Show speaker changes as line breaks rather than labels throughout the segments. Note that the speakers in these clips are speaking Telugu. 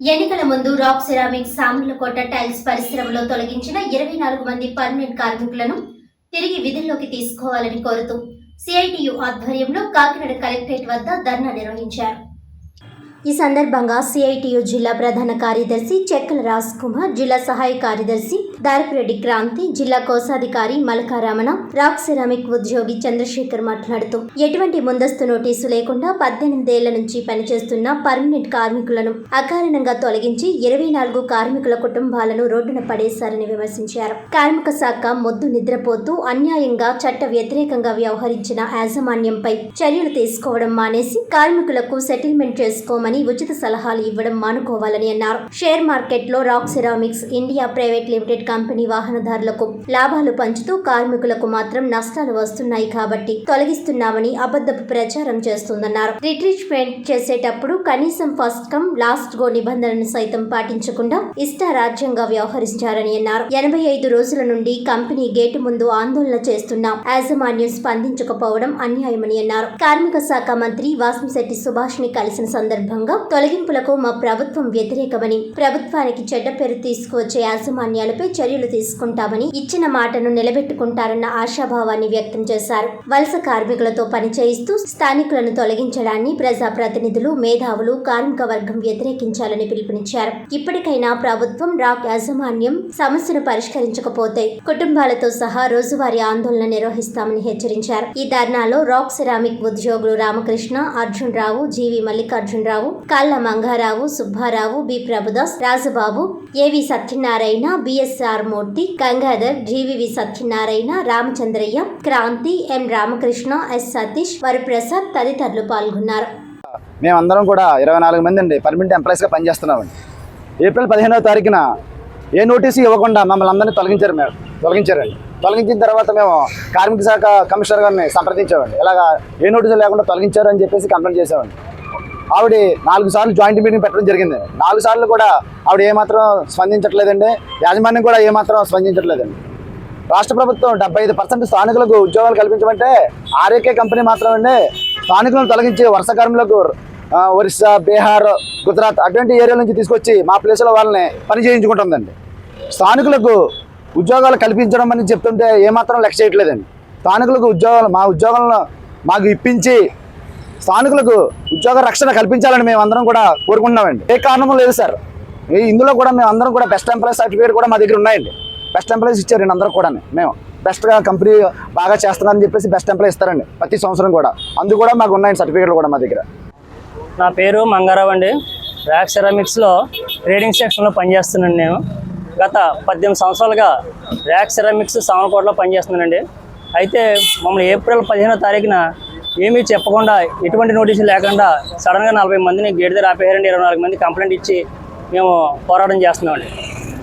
ఎన్నికల ముందు రాక్ సిరామిక్ సామర్లకోట టైల్స్ పరిశ్రమలో తొలగించిన ఇరవై నాలుగు మంది పర్మనెంట్ కార్మికులను తిరిగి విధుల్లోకి తీసుకోవాలని కోరుతూ సిఐటియు ఆధ్వర్యంలో కాకినాడ కలెక్టరేట్ వద్ద ధర్నా నిర్వహించారు. ఈ సందర్భంగా సిఐటియు జిల్లా ప్రధాన కార్యదర్శి చెక్కల రాజ్ కుమార్ జిల్లా సహాయ కార్యదర్శి దారపురెడ్డి క్రాంతి జిల్లా కోశాధికారి మలకారమణ రాక్ సిరామిక్ ఉద్యోగి చంద్రశేఖర్ మాట్లాడుతూ ఎటువంటి ముందస్తు నోటీసు లేకుండా పద్దెనిమిదేళ్ళ నుంచి పనిచేస్తున్న పర్మనెంట్ కార్మికులను అకారణంగా తొలగించి ఇరవై నాలుగు కార్మికుల కుటుంబాలను రోడ్డున పడేశారని విమర్శించారు. కార్మిక శాఖ మొద్దు నిద్రపోతూ అన్యాయంగా చట్ట వ్యతిరేకంగా వ్యవహరించిన యాజమాన్యంపై చర్యలు తీసుకోవడం మానేసి కార్మికులకు సెటిల్మెంట్ చేసుకోమని ఉచిత సలహాలు ఇవ్వడం మానుకోవాలని అన్నారు. షేర్ మార్కెట్లో rock ceramics India private limited company వాహనదారులకు లాభాలు పంచుతూ కార్మికులకు మాత్రం నష్టాలు వస్తున్నాయి కాబట్టి తొలగిస్తున్నామని అబద్ధపు ప్రచారం చేస్తుందన్నారు. రిట్రీట్మెంట్ చేసేటప్పుడు కనీసం ఫస్ట్ కమ్ లాస్ట్ గో నిబంధనను సైతం పాటించకుండా ఇష్టారాజ్యంగా వ్యవహరించారని అన్నారు. ఎనభై ఐదు రోజుల నుండి కంపెనీ గేటు ముందు ఆందోళన చేస్తున్నాం యాజమాన్యం స్పందించకపోవడం అన్యాయమని అన్నారు. కార్మిక శాఖ మంత్రి వాసంశెట్టి సుభాష్ని కలిసిన సందర్భంగా తొలగింపులకు మా ప్రభుత్వం వ్యతిరేకమని ప్రభుత్వానికి చెడ్డ పేరు తీసుకువచ్చే యాజమాన్యాలపై చర్యలు తీసుకుంటామని ఇచ్చిన మాటను నిలబెట్టుకుంటారన్న ఆశాభావాన్ని వ్యక్తం చేశారు. వలస కార్మికులతో పనిచేయిస్తూ స్థానికులను తొలగించడాన్ని ప్రజాప్రతినిధులు మేధావులు కార్మిక వర్గం వ్యతిరేకించాలని పిలుపునిచ్చారు. ఇప్పటికైనా ప్రభుత్వం రాక్ యాజమాన్యం సమస్యను పరిష్కరించకపోతే కుటుంబాలతో సహా రోజువారీ ఆందోళన నిర్వహిస్తామని హెచ్చరించారు. ఈ ధర్నాలో రాక్ సిరామిక్ ఉద్యోగులు Ramakrishna Arjun Rao GV Mallikarjunarao Kalla Mangarao Subbarao B. Prabhudas Rajubabu AV Satyanarayana BSR Murthy Gangadhar GVV Satyanarayana Ramachandraiah Kranti M. Ramakrishna S. Satish Varaprasad తదితరులు పాల్గొన్నారు.
మేమందరం కూడా ఇరవై నాలుగు మంది అండి పర్మనెంట్ ఎంప్లాయీస్గా పనిచేస్తున్నామండి. ఏప్రిల్ పదిహేనవ తారీఖున ఏ నోటీసు ఇవ్వకుండా మమ్మల్ని అందరినీ తొలగించారు మేము తొలగించారండి. తొలగించిన తర్వాత మేము కార్మిక శాఖ కమిషనర్ గారిని సంప్రదించామండి. ఇలాగా ఏ నోటీసు లేకుండా తొలగించారు అని చెప్పేసి కంప్లైంట్ చేసామండి ఆవిడ నాలుగు సార్లు జాయింట్ మీటింగ్ పెట్టడం జరిగింది. నాలుగు సార్లు కూడా ఆవిడ ఏమాత్రం స్పందించట్లేదండి. యాజమాన్యం కూడా ఏమాత్రం స్పందించట్లేదండి. రాష్ట్ర ప్రభుత్వం డెబ్బై ఐదు పర్సెంట్ స్థానికులకు ఉద్యోగాలు కల్పించమంటే ఆర్ఏకే కంపెనీ మాత్రమే స్థానికులను తొలగించి వరుస కార్మికులకు ఒరిస్సా బీహార్ గుజరాత్ అటువంటి ఏరియా నుంచి తీసుకొచ్చి మా ప్లేస్లో వాళ్ళని పని చేయించుకుంటుందండి. స్థానికులకు ఉద్యోగాలు కల్పించడం అని చెప్తుంటే ఏమాత్రం లెక్క చేయట్లేదండి. స్థానికులకు ఉద్యోగాలు మా ఉద్యోగాలను మాకు ఇప్పించి స్థానికులకు ఉద్యోగ రక్షణ కల్పించాలని మేము అందరం కూడా కోరుకుంటున్నామండి. ఏ కారణం లేదు సార్. ఇందులో కూడా మేము అందరం కూడా బెస్ట్ ఎంప్లాయీ సర్టిఫికేట్ కూడా మా దగ్గర ఉన్నాయండి. బెస్ట్ ఎంప్లాయీస్ ఇచ్చారండి అందరూ కూడా మేము బెస్ట్గా కంపెనీ బాగా చేస్తున్నారని చెప్పేసి బెస్ట్ ఎంప్లాయీ ఇస్తారండి ప్రతి సంవత్సరం కూడా. అందు కూడా మాకు ఉన్నాయండి సర్టిఫికేట్లు కూడా మా దగ్గర.
నా పేరు మంగారావు అండి. ర్యాక్ సెరామిక్స్లో ట్రేడింగ్ సెక్షన్లో పనిచేస్తున్నాను నేను. గత పద్దెనిమిది సంవత్సరాలుగా ర్యాక్ సెరామిక్స్ సామకోటలో పనిచేస్తున్నానండి. అయితే మమ్మల్ని ఏప్రిల్ పదిహేనో తారీఖున ఏమీ చెప్పకుండా ఎటువంటి నోటీసులు లేకుండా సడన్గా నలభై మందిని గేట్ దగ్గర ఆపేయారండి. ఇరవై నాలుగు మంది కంప్లైంట్ ఇచ్చి మేము పోరాటం చేస్తున్నామండి.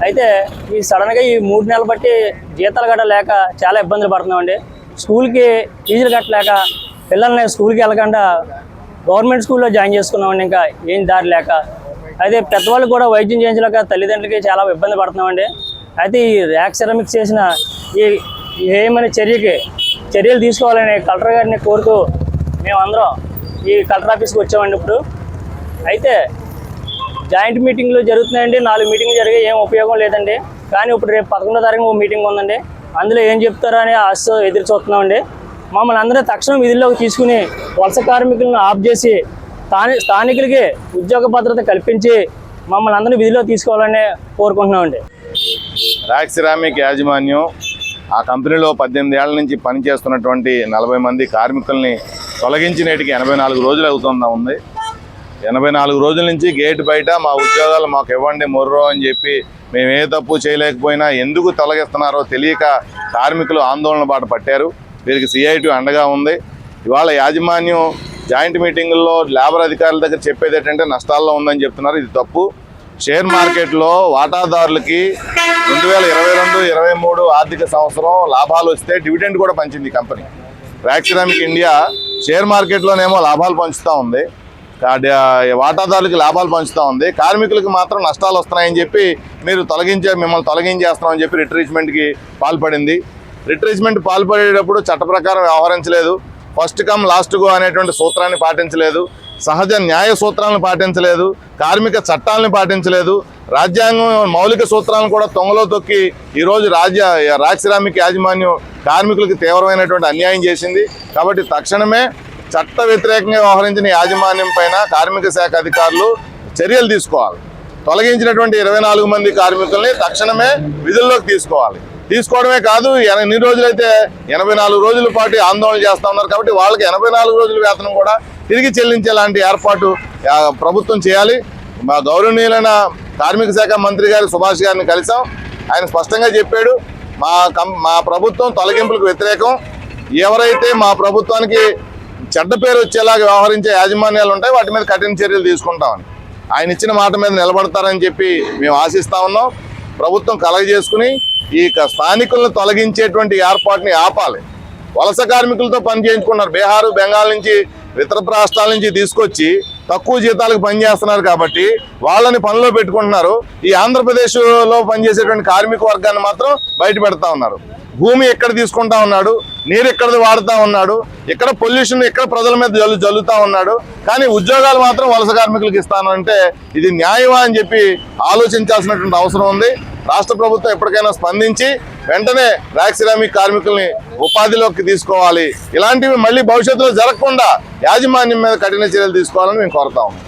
అయితే ఈ సడన్గా ఈ మూడు నెలలు బట్టి జీతాలు గట్ట లేక చాలా ఇబ్బందులు పడుతున్నామండి. స్కూల్కి ఫీజులు కట్టలేక పిల్లల్ని స్కూల్కి వెళ్ళకుండా గవర్నమెంట్ స్కూల్లో జాయిన్ చేసుకున్నామండి. ఇంకా ఏం దారి లేక. అయితే పెద్దవాళ్ళు కూడా వైద్యం చేయించలేక తల్లిదండ్రులకి చాలా ఇబ్బంది పడుతున్నామండి. అయితే ఈ ర్యాక్ సెరమిక్స్ చేసిన ఈ ఈ ఏమైనా చర్యకి చర్యలు తీసుకోవాలని కలెక్టర్ గారిని కోరుతూ మేమందరం ఈ కలెక్టర్ ఆఫీస్కి వచ్చామండి ఇప్పుడు. అయితే జాయింట్ మీటింగ్లు జరుగుతున్నాయండి. నాలుగు మీటింగ్లు జరిగే ఏం ఉపయోగం లేదండి. కానీ ఇప్పుడు రేపు పదకొండో తారీఖు ఒక మీటింగ్ ఉందండి. అందులో ఏం చెప్తారో అని ఆశ ఎదురు చూస్తున్నామండి. మమ్మల్ని అందరూ తక్షణం విధుల్లోకి తీసుకుని వలస కార్మికులను ఆఫ్ చేసి స్థాని స్థానికులకి ఉద్యోగ భద్రత కల్పించి మమ్మల్ని అందరినీ విధిలో తీసుకోవాలని కోరుకుంటున్నామండి.
రాక్ సిరామిక్ యాజమాన్యం ఆ కంపెనీలో పద్దెనిమిది ఏళ్ళ నుంచి పనిచేస్తున్నటువంటి నలభై మంది కార్మికుల్ని తొలగించి నేటికి ఎనభై నాలుగు రోజులు అవుతుందా ఉంది. ఎనభై నాలుగు రోజుల నుంచి గేట్ బయట మా ఉద్యోగాలు మాకు ఇవ్వండి మొర్రో అని చెప్పి మేము ఏ తప్పు చేయలేకపోయినా ఎందుకు తొలగిస్తున్నారో తెలియక కార్మికులు ఆందోళన బాట పట్టారు. వీరికి సిఐటి అండగా ఉంది. ఇవాళ యాజమాన్యం జాయింట్ మీటింగుల్లో లేబర్ అధికారుల దగ్గర చెప్పేది ఏంటంటే నష్టాల్లో ఉందని చెప్తున్నారు. ఇది తప్పు. షేర్ మార్కెట్లో వాటాదారులకి రెండు వేల ఇరవై రెండు ఇరవై మూడు ఆర్థిక సంవత్సరం లాభాలు వస్తే డివిడెండ్ కూడా పంచింది company. Rock ceramic India share మార్కెట్లోనేమో లాభాలు పంచుతూ ఉంది. వాటాదారులకి లాభాలు పంచుతూ ఉంది. కార్మికులకు మాత్రం నష్టాలు వస్తున్నాయని చెప్పి మీరు తొలగించే మిమ్మల్ని తొలగించేస్తున్నామని చెప్పి రిట్రీచ్మెంట్కి పాల్పడింది. రిట్రీచ్మెంట్ పాల్పడేటప్పుడు చట్ట ప్రకారం వ్యవహరించలేదు. ఫస్ట్ కమ్ లాస్ట్ గో అనేటువంటి సూత్రాన్ని పాటించలేదు. సహజ న్యాయ సూత్రాలను పాటించలేదు. కార్మిక చట్టాలను పాటించలేదు. రాజ్యాంగం మౌలిక సూత్రాలను కూడా తొంగలో తొక్కి ఈరోజు రాజ్య రాజశ్రామిక యాజమాన్యం కార్మికులకు తీవ్రమైనటువంటి అన్యాయం చేసింది. కాబట్టి తక్షణమే చట్ట వ్యతిరేకంగా వ్యవహరించిన యాజమాన్యం పైన కార్మిక శాఖ అధికారులు చర్యలు తీసుకోవాలి. తొలగించినటువంటి ఇరవై నాలుగు మంది కార్మికుల్ని తక్షణమే విధుల్లోకి తీసుకోవాలి. తీసుకోవడమే కాదు ఎన్ని రోజులైతే ఎనభై నాలుగు రోజుల పాటు ఆందోళన చేస్తూ ఉన్నారు. కాబట్టి వాళ్ళకి ఎనభై నాలుగు రోజుల వేతనం కూడా తిరిగి చెల్లించేలాంటి ఏర్పాటు ప్రభుత్వం చేయాలి. మా గౌరవనీయులైన కార్మిక శాఖ మంత్రి గారి సుభాష్ గారిని కలిసాం. ఆయన స్పష్టంగా చెప్పాడు మా కం మా ప్రభుత్వం తొలగింపులకు వ్యతిరేకం. ఎవరైతే మా ప్రభుత్వానికి చెడ్డ పేరు వచ్చేలాగా వ్యవహరించే యాజమాన్యాలు ఉంటాయి వాటి మీద కఠిన చర్యలు తీసుకుంటామని. ఆయన ఇచ్చిన మాట మీద నిలబడతారని చెప్పి మేము ఆశిస్తా ఉన్నాం. ప్రభుత్వం కలగజేసుకుని ఈ స్థానికులను తొలగించేటువంటి ఏర్పాటుని ఆపాలి. వలస కార్మికులతో పని చేయించుకున్నారు. బీహారు బెంగాల్ నుంచి ఇతర రాష్ట్రాల నుంచి తీసుకొచ్చి తక్కువ జీతాలకు పనిచేస్తున్నారు కాబట్టి వాళ్ళని పనిలో పెట్టుకుంటున్నారు. ఈ ఆంధ్రప్రదేశ్లో పనిచేసేటువంటి కార్మిక వర్గాన్ని మాత్రం బయట పెడతా ఉన్నారు. భూమి ఎక్కడ తీసుకుంటా ఉన్నాడు నీరు ఎక్కడ వాడుతూ ఉన్నాడు ఇక్కడ పొల్యూషన్ ఎక్కడ ప్రజల మీద జల్లు జల్లుతూ ఉన్నాడు కానీ ఉద్యోగాలు మాత్రం వలస కార్మికులకు ఇస్తానంటే ఇది న్యాయమా అని చెప్పి ఆలోచించాల్సినటువంటి అవసరం ఉంది. రాష్ట్ర ప్రభుత్వం ఎప్పటికైనా స్పందించి వెంటనే రాక్సిరామిక్ కార్మికుల్ని ఉపాధిలోకి తీసుకోవాలి. ఇలాంటివి మళ్ళీ భవిష్యత్తులో జరగకుండా యాజమాన్యం మీద కఠిన చర్యలు తీసుకోవాలని మేము కోరుతా ఉన్నాం.